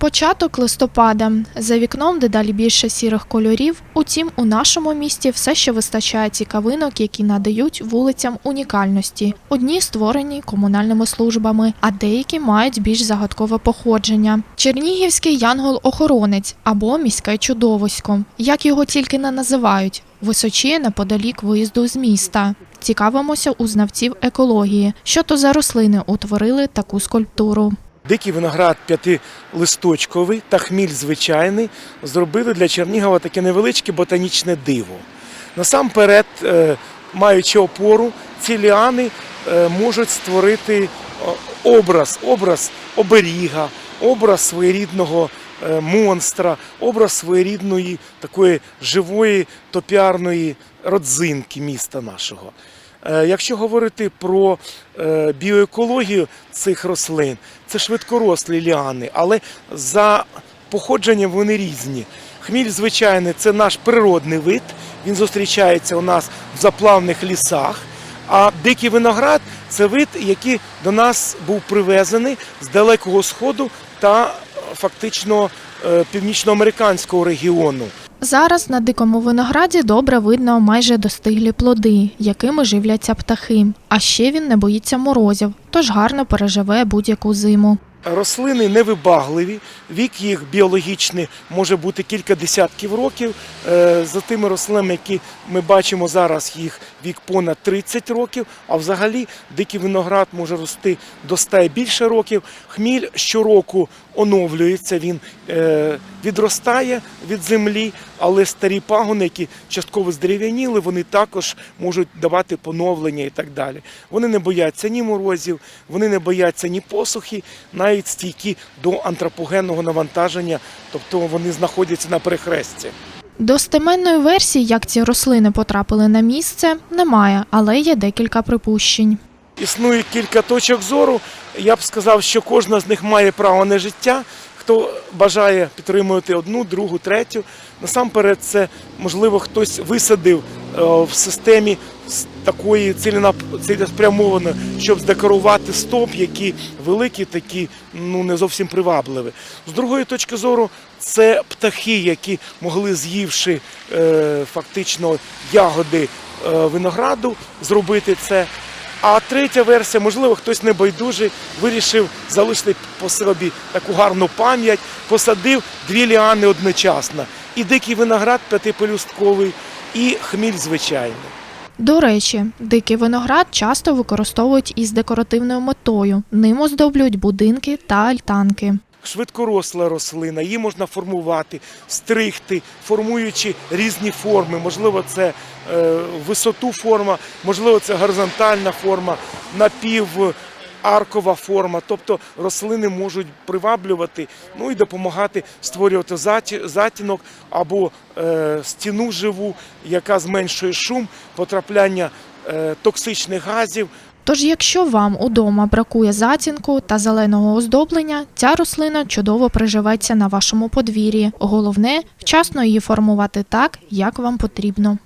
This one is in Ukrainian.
Початок листопада. За вікном дедалі більше сірих кольорів. Утім, у нашому місті все ще вистачає цікавинок, які надають вулицям унікальності. Одні створені комунальними службами, а деякі мають більш загадкове походження. Чернігівський янгол-охоронець або міське чудовисько, як його тільки не називають. Височіє неподалік виїзду з міста. Цікавимося у знавців екології, що то за рослини утворили таку скульптуру. Дикий виноград п'ятилисточковий та хміль звичайний зробили для Чернігова таке невеличке ботанічне диво. Насамперед, е, маючи опору, ці ліани е, можуть створити образ, образ оберіга, образ своєрідного е, монстра, образ своєрідної такої живої топіарної родзинки міста нашого. Е, Якщо говорити про е, біоекологію цих рослин, це швидкорослі ліани, але за походженням вони різні. Хміль, звичайний, це наш природний вид, він зустрічається у нас в заплавних лісах. А дикий виноград це вид, який до нас був привезений з далекого сходу та е, фактично північноамериканського регіону. Зараз на дикому винограді добре видно майже достиглі плоди, якими живляться птахи. А ще він не боїться морозів, тож гарно переживе будь-яку зиму. Рослини невибагливі, вік їх біологічний може бути кілька десятків років. Е, За тими рослинами, які ми бачимо зараз, їх вік понад 30 років. А взагалі дикий виноград може рости до 100 і більше років. Хміль щороку оновлюється, він е, відростає від землі, але старі пагони, які частково здерев'яніли, вони також можуть давати поновлення і так далі. Вони не бояться ні морозів, вони не бояться ні посухи, навіть стійкі до антропогенного навантаження, тобто вони знаходяться на перехресті. Достеменної версії, як ці рослини потрапили на місце, немає, але є декілька припущень. Існує кілька точок зору. Я б сказав, що кожна з них має право на життя. Хто бажає підтримувати одну, другу, третю. Насамперед, це можливо хтось висадив е, в системі такої ціленап- цілеспрямовано, щоб здекорувати стоп, які великі, такі ну не зовсім привабливі. З другої точки зору, це птахи, які могли з'ївши е, фактично ягоди е, винограду, зробити це. А третя версія, можливо, хтось небайдужий вирішив залишити по собі таку гарну пам'ять, посадив дві ліани одночасно. І дикий виноград п'ятипелюстковий, і хміль звичайний. До речі, дикий виноград часто використовують із декоративною метою. Ним оздоблюють будинки та альтанки. Швидкоросла рослина, її можна формувати, стригти, формуючи різні форми. Можливо, це е, висоту форма, можливо, це горизонтальна форма, напіваркова форма. Тобто рослини можуть приваблювати, ну і допомагати створювати заті- затінок або е, стіну живу, яка зменшує шум, потрапляння е, токсичних газів. Тож, якщо вам удома бракує затінку та зеленого оздоблення, ця рослина чудово приживеться на вашому подвір'ї. Головне вчасно її формувати так, як вам потрібно.